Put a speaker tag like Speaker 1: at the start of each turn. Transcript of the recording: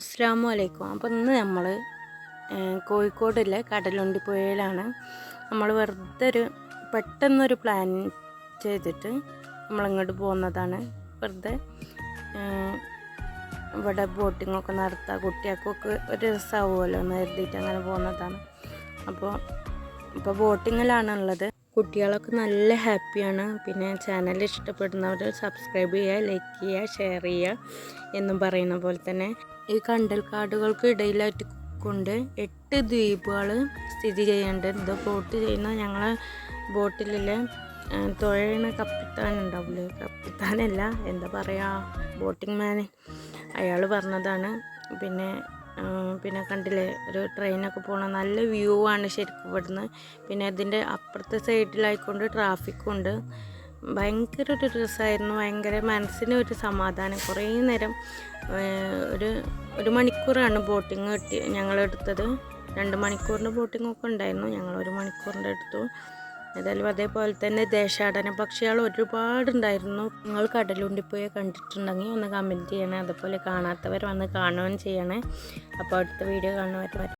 Speaker 1: അസ്സാം വലൈക്കും അപ്പോൾ ഇന്ന് നമ്മൾ കോഴിക്കോടിലെ കടലുണ്ടി പുഴയിലാണ് നമ്മൾ വെറുതെ ഒരു പെട്ടെന്നൊരു പ്ലാൻ ചെയ്തിട്ട് നമ്മളിങ്ങോട്ട് പോകുന്നതാണ്. വെറുതെ ഇവിടെ ബോട്ടിങ്ങൊക്കെ നടത്തുക കുട്ടികൾക്കൊക്കെ ഒരു രസമാവുമല്ലോ എന്ന് കരുതിയിട്ട് അങ്ങനെ പോകുന്നതാണ്. അപ്പോൾ ഇപ്പോൾ ബോട്ടിങ്ങിലാണുള്ളത്. കുട്ടികളൊക്കെ നല്ല ഹാപ്പിയാണ്. പിന്നെ ചാനൽ ഇഷ്ടപ്പെടുന്നവർ സബ്സ്ക്രൈബ് ചെയ്യുക ലൈക്ക് ചെയ്യുക ഷെയർ ചെയ്യുക എന്നും പറയുന്ന പോലെ തന്നെ. ഈ കണ്ടൽ കണ്ടൽക്കാടുകൾക്ക് ഇടയിലായിട്ട് കൊണ്ട് എട്ട് ദ്വീപുകൾ സ്ഥിതി ചെയ്യുന്നുണ്ട്. ഇത് ബോട്ട് ചെയ്യുന്ന ഞങ്ങൾ ബോട്ടിലെ തുഴയണ കപ്പിത്താൻ ഉണ്ടാവില്ലേ? കപ്പിത്താനല്ല എന്താ പറയുക ബോട്ടിംഗ് മാൻ അയാൾ പറഞ്ഞതാണ്. പിന്നെ പിന്നെ കണ്ടില്ലേ ഒരു ട്രെയിനൊക്കെ പോണ നല്ല വ്യൂ ആണ് ശരിക്കും ഇവിടുന്ന്. പിന്നെ അതിന്റെ അപ്പുറത്തെ സൈഡിലായിക്കൊണ്ട് ട്രാഫിക്കും ഉണ്ട്. ഭയങ്കര ഒരു രസമായിരുന്നു ഭയങ്കര മനസ്സിന് ഒരു സമാധാനം. കുറേ നേരം ഒരു ഒരു മണിക്കൂറാണ് ബോട്ടിങ് കിട്ടി ഞങ്ങളെടുത്തത്. രണ്ട് മണിക്കൂറിന്റെ ബോട്ടിങ്ങൊക്കെ ഉണ്ടായിരുന്നു. ഞങ്ങൾ ഒരു മണിക്കൂറിന്റെ എടുത്തു ഏതായാലും അതേപോലെ തന്നെ ദേശാടന പക്ഷികൾ ഒരുപാടുണ്ടായിരുന്നു. നിങ്ങൾ കടലുണ്ടിപ്പോയി കണ്ടിട്ടുണ്ടെങ്കിൽ ഒന്ന് കമന്റ് ചെയ്യണേ. അതുപോലെ കാണാത്തവർ വന്ന് കാണുകയും ചെയ്യണേ. അപ്പോൾ അടുത്ത വീഡിയോ കാണുന്നവർ